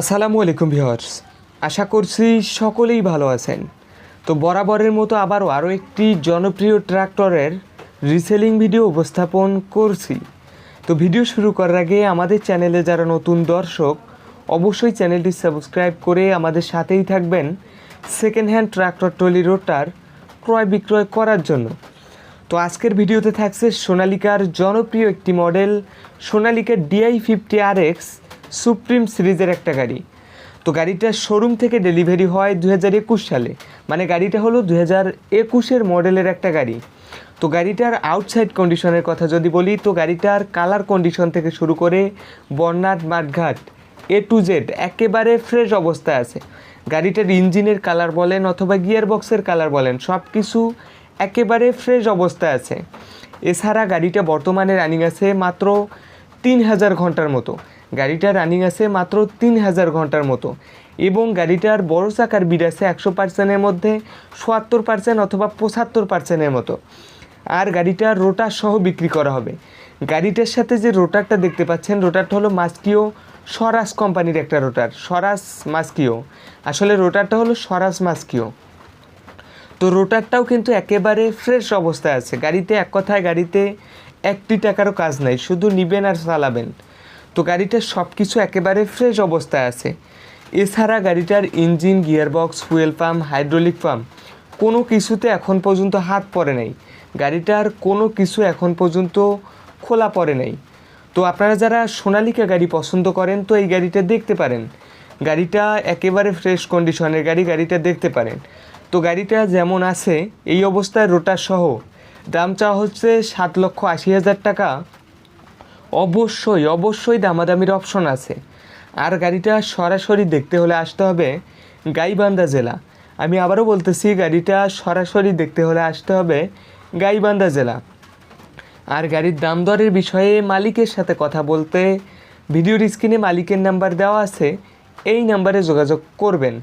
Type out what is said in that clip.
আসসালামু আলাইকুম ভিউয়ার্স। আশা করছি সকলেই ভালো আছেন। তো বরাবরের মতো আবারও আরও একটি জনপ্রিয় ট্রাক্টরের রিসেলিং ভিডিও উপস্থাপন করছি। তো ভিডিও শুরু করার আগে আমাদের চ্যানেলে যারা নতুন দর্শক, অবশ্যই চ্যানেলটি সাবস্ক্রাইব করে আমাদের সাথেই থাকবেন second hand tractor trolley rotor ক্রয় বিক্রয় করার জন্য। তো আজকের ভিডিওতে থাকছে সোনালিকার জনপ্রিয় একটি model সোনালিকার DI fifty R X supreme সিরিজের একটা গাড়ি। তো গাড়িটা শোরুম থেকে ডেলিভারি হয় দু হাজার একুশ সালে। মানে গাড়িটা হলো দু হাজার একুশের মডেলের একটা গাড়ি। তো গাড়িটার আউটসাইড কন্ডিশনের কথা যদি বলি, তো গাড়িটার কালার কন্ডিশন থেকে শুরু করে বর্ণাট মাঠঘাট এ টু জেড একেবারে ফ্রেশ অবস্থায় আছে। গাড়িটার ইঞ্জিনের কালার বলেন অথবা গিয়ার বক্সের কালার বলেন সব কিছু একেবারে ফ্রেশ অবস্থায় আছে। এছাড়া গাড়িটা বর্তমানে রানিং আছে মাত্র তিন হাজার ঘণ্টার মতো। গাড়িটা রানিং আছে মাত্র তিন হাজার ঘণ্টার মতো এবং গাড়িটার বড় চাকার বিড আছে একশো পার্সেন্টের মধ্যে সোয়াত্তর পার্সেন্ট অথবা পঁচাত্তর পার্সেন্টের মতো। আর গাড়িটা রোটার সহ বিক্রি করা হবে। গাড়িটার সাথে যে রোটারটা দেখতে পাচ্ছেন রোটারটা হলো মাস্কিও স্বরাজ কোম্পানির একটা রোটার স্বরাজ মাস্কিও। আসলে রোটারটা হলো স্বরাজ মাস্কিও। তো রোটারটাও কিন্তু একেবারে ফ্রেশ অবস্থায় আছে। গাড়িতে এক কথায় গাড়িতে একটি টাকারও কাজ নাই, শুধু নিবেন আর চালাবেন। তো গাড়িটার সব কিছু একেবারে ফ্রেশ অবস্থায় আছে। এছাড়া গাড়িটার engine, gearbox fuel pump hydraulic pump কোনো কিছুতে এখন পর্যন্ত হাত পড়ে নাই। গাড়িটার কোনো কিছু এখন পর্যন্ত খোলা পড়ে নাই। তো আপনারা যারা সোনালিকা গাড়ি পছন্দ করেন, তো এই গাড়িটা দেখতে পারেন। গাড়িটা একেবারে ফ্রেশ কন্ডিশনের গাড়ি, গাড়িটা দেখতে পারেন। তো গাড়িটা যেমন আছে, এই অবস্থায় রোটার সহ, দাম চাওয়া হচ্ছে সাত লক্ষ আশি হাজার টাকা। অবশ্যই অবশ্যই দামাদামির অপশন আছে। আর গাড়িটা সরাসরি দেখতে হলে আসতে হবে গাইবান্ধা জেলা। আমি আবারও বলতেছি, গাড়িটা সরাসরি দেখতে হলে আসতে হবে গাইবান্ধা জেলা। আর গাড়ির দাম দরের বিষয়ে মালিকের সাথে কথা বলতে, ভিডিওর স্ক্রিনে মালিকের নাম্বার দেওয়া আছে, এই নাম্বারে যোগাযোগ করবেন।